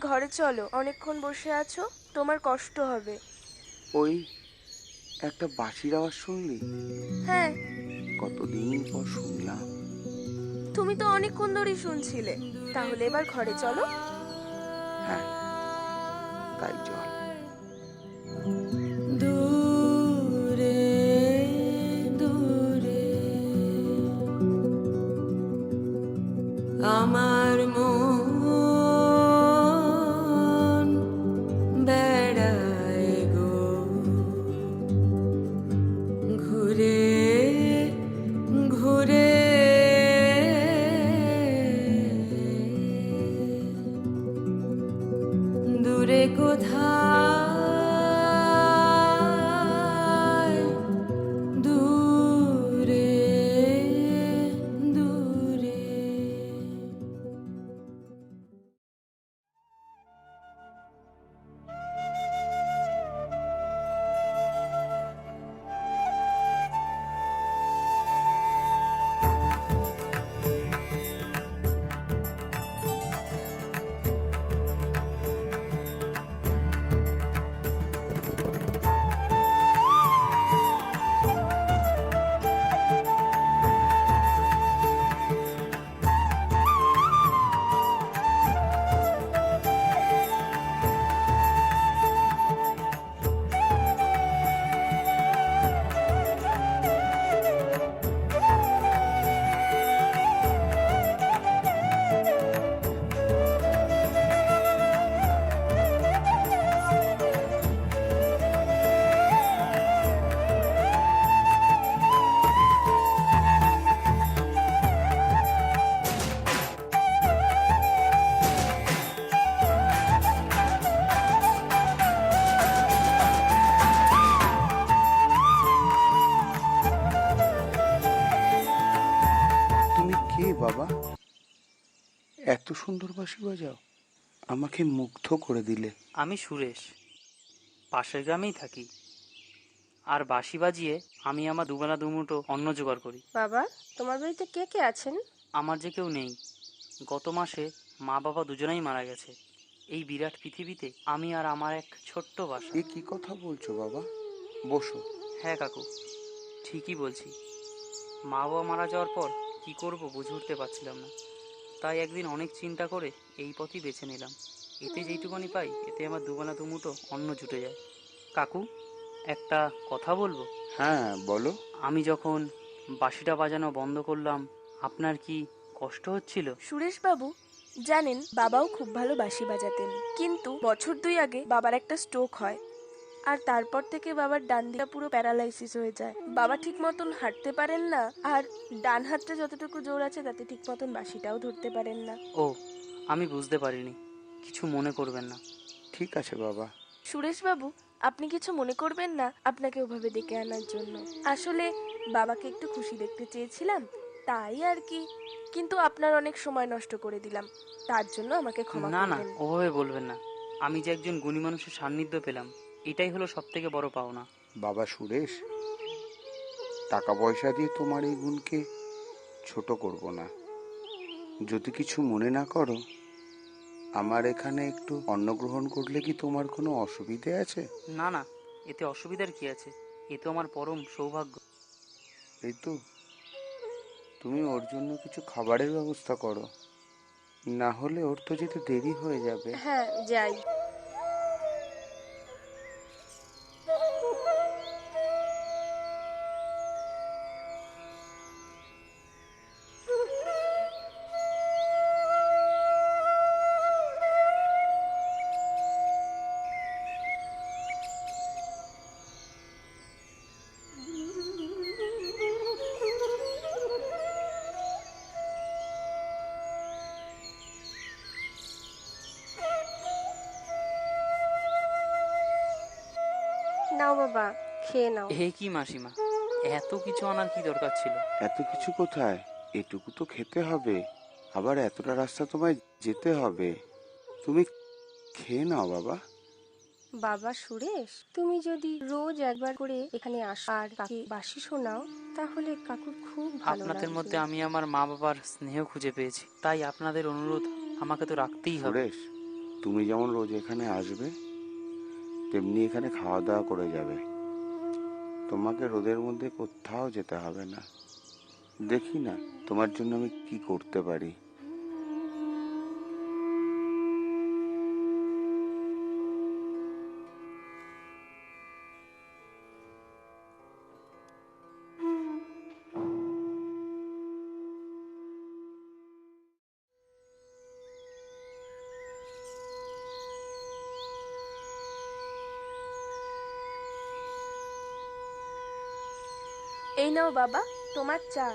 ঘরে চলো অনেকক্ষণ বসে আছো তোমার কষ্ট হবে। ওই একটা বাঁশির আওয়াজ শুনলি? হ্যাঁ। কতদিন পর শুনলাম। তুমি তো অনেকক্ষণ ধরেই শুনছিলে তাহলে এবার ঘরে চলো। হ্যাঁ তাই চল। এত সুন্দর বাঁশি বাজাও। আমাকে মুগ্ধ করে দিলে। আমি সুরেশ। পাশের গ্রামেই থাকি। আর বাঁশি বাজিয়ে আমি আমার দুবেলা দুমুঠো অন্ন জোগাড় করি। বাবা তোমার বাড়িতে কে কে আছেন? আমার যে কেউ নেই। গত মাসে মা বাবা দুজনেই মারা গেছে। এই বিরাট পৃথিবীতে আমি আর আমার এক ছোট্ট বাসা। এ কি কথা বলছো বাবা? বসো। হ্যাঁ কাকু ঠিকই বলছি। মা বাবা মারা যাওয়ার পর কি করব বুঝে উঠতে পারছিলাম না। তাই একদিন অনেক চিন্তা করে এই পথই বেছে নিলাম। এতে যেইটুকুনি পাই এতে আমার দুবেলা দুমুঠো অন্ন জুটে যায়। কাকু একটা কথা বলব? হ্যাঁ বলো। আমি যখন বাঁশিটা বাজানো বন্ধ করলাম আপনার কি কষ্ট হচ্ছিল? সুরেশ বাবু জানেন বাবাও খুব ভালো বাঁশি বাজাতেন। কিন্তু বছর দুই আগে বাবার একটা স্ট্রোক হয়। আর তারপর থেকে বাবার ডান দিকটা পুরো প্যারালাইসিস হয়ে যায়। বাবা ঠিক মতন হাঁটতে পারেন না আর ডান হাতটা যতটুকু জোর আছে তাতে ঠিক মতন বাঁশিটাও ধরতে পারেন না। ও আমি বুঝতে পারিনি। কিছু মনে করবেন না। ঠিক আছে বাবা। সুরেশ বাবু আপনি কিছু মনে করবেন না আপনাকে ওভাবে ডেকে আনার জন্য। আসলে বাবাকে একটু খুশি দেখতে চেয়েছিলাম তাই আর কি। কিন্তু আপনার অনেক সময় নষ্ট করে দিলাম তার জন্য আমাকে ক্ষমা না না করবেন। ওভাবে বলবেন না। আমি যে একজন গুণী মানুষের সান্নিধ্য পেলাম এটাই হলো সব থেকে বড় পাওনা। বাবা সুরেশ টাকা পয়সা দিয়ে তোমার এই গুণকে ছোট করব না। যদি কিছু মনে না করো আমার এখানে একটু অন্ন গ্রহণ করলে কি তোমার কোনো অসুবিধে আছে? না না এতে অসুবিধার কি আছে? এ তো আমার পরম সৌভাগ্য। এই তো তুমি ওর জন্য কিছু খাবারের ব্যবস্থা করো। না হলে ওর তো যেতে দেরি হয়ে যাবে। হ্যাঁ যাই। বাবা খেয়ে নাও। হে কি মাসিমা? এত কিছু আনার কি দরকার ছিল? এত কিছু কোথায়? এটুকু তো খেতে হবে। আবার এতটা রাস্তা তোমায় যেতে হবে। তুমি খেয়ে নাও বাবা। বাবা সুরেশ তুমি যদি রোজ একবার করে এখানে আসো আর কাকে বাসি শোনাও তাহলে কাকুর খুব ভালো আপনাদের মধ্যে আমি আমার মা বাবার স্নেহ খুঁজে পেয়েছি। তাই আপনাদের অনুরোধ আমাকে তো রাখতেই হবে। সুরেশ তুমি যেমন রোজ এখানে আসবে তেমনি এখানে খাওয়া দাওয়া করে যাবে। তোমাকে রোদের মধ্যে কোথাও যেতে হবে না। দেখি না তোমার জন্য আমি কি করতে পারি। এই নাও বাবা তোমার চা।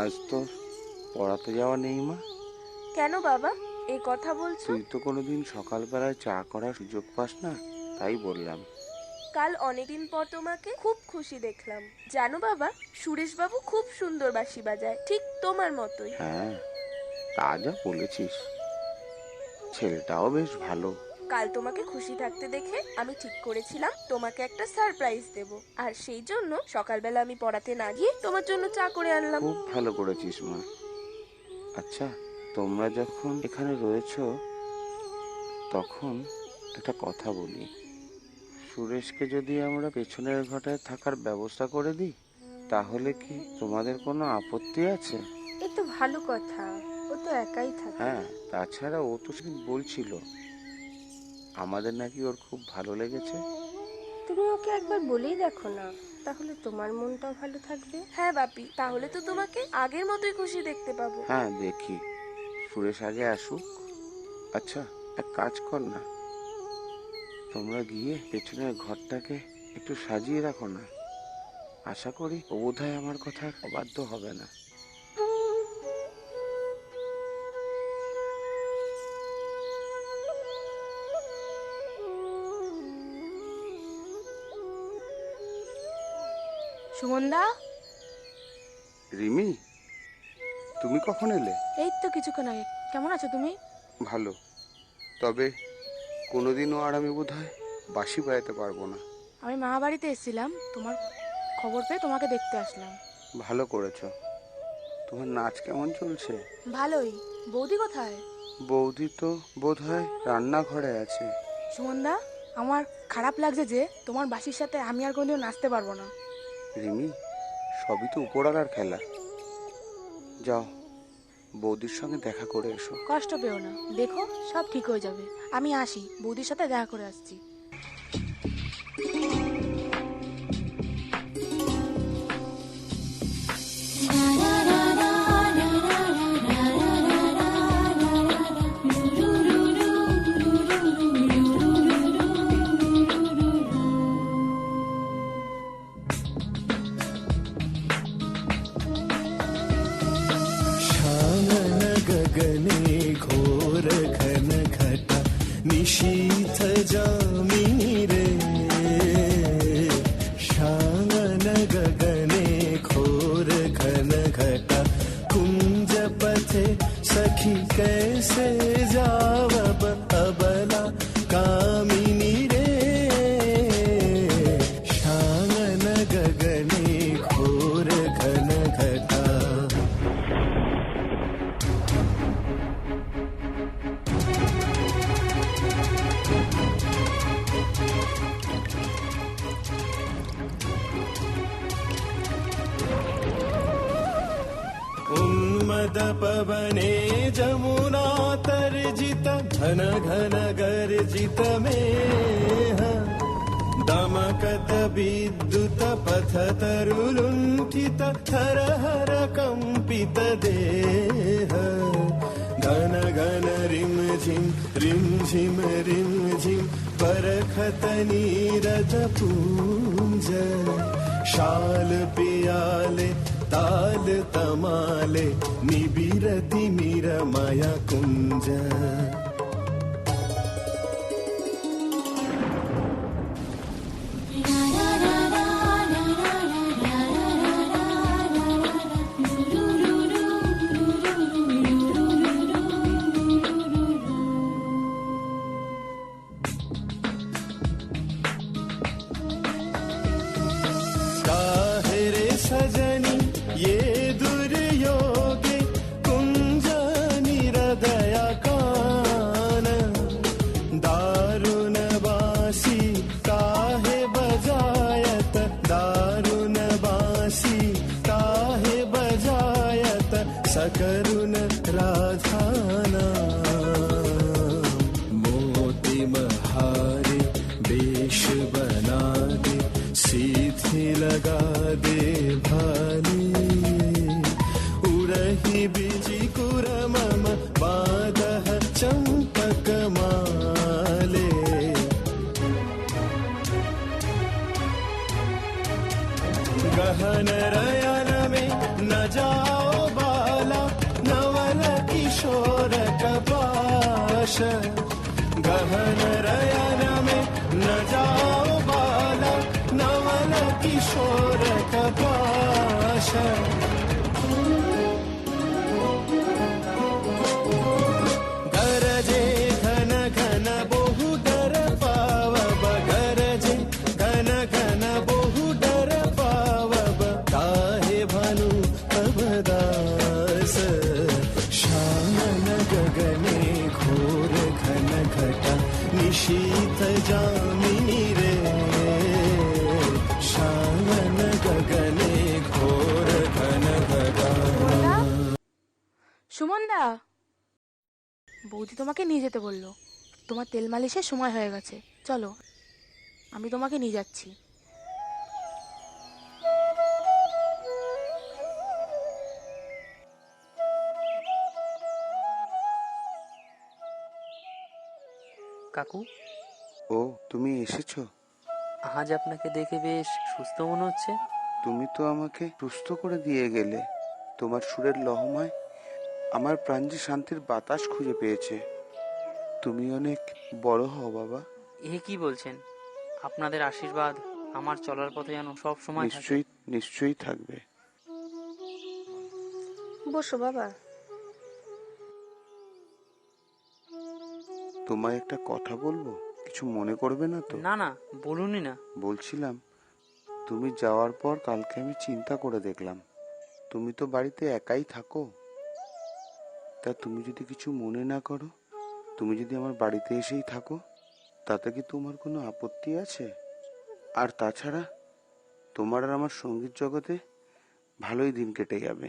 আজ তো পড়াতে যাওয়া নেই মা? কেন বাবা? এই কথা বলছো? তুই তো কোনোদিন সকালবেলায় চা করার সুযোগ পাস না তাই বললাম। কাল অনেকদিন পর তোমাকে খুব খুশি দেখলাম। জানো বাবা সুরেশ বাবু খুব সুন্দর বাঁশি বাজায় ঠিক তোমার মতোই। হ্যাঁ তা যা বলেছিস। ছেলেটাও বেশ ভালো। কাল তোমাকে খুশি থাকতে দেখে আমি ঠিক করেছিলাম তোমাকে একটা সারপ্রাইজ দেব। আর সেই জন্য সকালবেলা আমি পড়াতে না গিয়ে তোমার জন্য চা করে আনলাম। খুব ভালো করেছিস মা। আচ্ছা তোমরা যখন এখানে রয়েছো তখন একটা কথা বলি। সুরেশকে যদি আমরা পেছনের ঘটায় থাকার ব্যবস্থা করে দিই তাহলে কি তোমাদের কোনো আপত্তি আছে? এ তো ভালো কথা। ও তো একাই থাকে। হ্যাঁ তাছাড়া ও তো সেদিন বলছিল আমাদের নাকি ওর খুব ভালো লেগেছে। তুমি ওকে একবার বলেই দেখো না তাহলে তোমার মনটাও ভালো থাকবে। হ্যাঁ বাপি তাহলে তো তোমাকে আগের মতোই খুশি দেখতে পাবো। হ্যাঁ দেখি। সুরেশ আগে আসুক। আচ্ছা এক কাজ কর না। তোমরা গিয়ে পেছনের ঘরটাকে একটু সাজিয়ে রাখো না। আশা করি ও বোধহয় আমার কথা অবাধ্য হবে না। সুমনদা? রিমি তুমি কখন এলে? এই তো কিছুক্ষণ আগে। কেমন আছো তুমি? ভালো। তবে কোনোদিনও আর আমি বোধহয় বাসি বাজাতে পারব না। আমি মামা বাড়িতে এসেছিলাম তোমার খবর পেয়ে তোমাকে দেখতে আসলাম। ভালো করেছ। তোমার নাচ কেমন চলছে? ভালোই। বৌদি কোথায়? বৌদি তো বোধ হয় রান্নাঘরে আছে। সুমনদা আমার খারাপ লাগছে যে তোমার বাসির সাথে আমি আর কোনোদিন নাচতে পারব না। রিমি সবই তো উপরালার খেলা। যাও। বৌদির সঙ্গে দেখা করে এসো। কষ্ট পেও না। দেখো, সব ঠিক হয়ে যাবে। আমি আসি। বৌদির সাথে দেখা করে আসছি। उन्मदपवने जमुना तर्जित घन घन गर्जित मेह। दमकत विद्युत पथ तरुलुण्ठित हर हर कम्पित देह। घन घन रिम झिम रिम झिम रिम झिम परखत नीरज पूञ्ज शाल पियाले ताल तमाले निबिरति निरमय कुञ्ज pressure निशीत जामिनी रे श्यामन गगने घोर घन घटा সুমনদা বৌদি তোমাকে নিয়ে যেতে বললো তোমার তেল মালিশের সময় হয়ে গেছে চলো আমি তোমাকে নিয়ে যাচ্ছি কাকু। ও তুমি এসেছ? আজ আপনাকে দেখে বেশ সুস্থ মনে হচ্ছে। তুমি তো আমাকে সুস্থ করে দিয়ে গেলে। তোমার সুরের লহমায় আমার প্রাণ যে শান্তির বাতাস খুঁজে পেয়েছে। তুমি অনেক বড় হও বাবা। এ কি বলছেন? আপনাদের আশীর্বাদ আমার চলার পথে যেন সব সময় নিশ্চয়ই নিশ্চয়ই থাকবে। বসো বাবা। তোমায় একটা কথা বলব? কিছু মনে করবে না তো? না না বলুনই না। বলছিলাম তুমি যাওয়ার পর কালকে আমি চিন্তা করে দেখলাম। তুমি তো বাড়িতে একাই থাকো। তা তুমি যদি কিছু মনে না করো তুমি যদি আমার বাড়িতে এসেই থাকো তাতে কি তোমার কোনো আপত্তি আছে? আর তাছাড়া তোমার আর আমার সংগীত জগতে ভালোই দিন কেটে যাবে।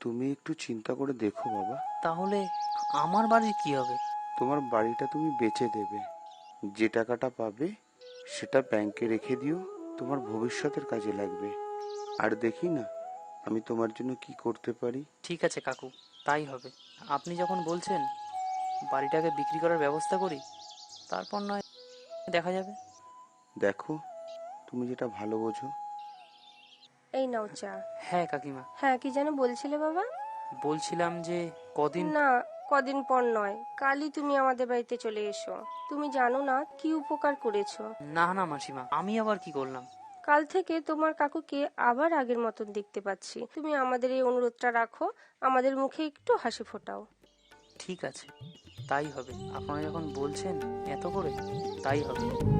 তুমি একটু চিন্তা করে দেখো বাবা। তাহলে আমার বাড়ির কি হবে? তোমার বাড়িটা তুমি বেচে দেবে। যে টাকাটা পাবে সেটা ব্যাংকে রেখে দিও তোমার ভবিষ্যতের কাজে লাগবে। আর দেখি না আমি তোমার জন্য কি করতে পারি। ঠিক আছে কাকু তাই হবে। আপনি যখন বলছেন বাড়িটাকে বিক্রি করার ব্যবস্থা করি তারপর নয় দেখা যাবে। দেখো তুমি যেটা ভালো বোঝো। এই নাও চা। হ্যাঁ কাকিমা। হ্যাঁ কি যেন বলছিলে বাবা? বলছিলাম যে কদিন না কদিন পর নয়। কালই তুমি আমাদের বাড়িতে চলে এসো। তুমি জানো না কি উপকার করেছ। না না মাসিমা আমি আবার কি করলাম? কাল থেকে তোমার কাকুকে আবার আগের মতন দেখতে পাচ্ছি। তুমি আমাদের এই অনুরোধটা রাখো আমাদের মুখে একটু হাসি ফোটাও। ঠিক আছে তাই হবে। আপনারা যখন বলছেন এত করে তাই হবে।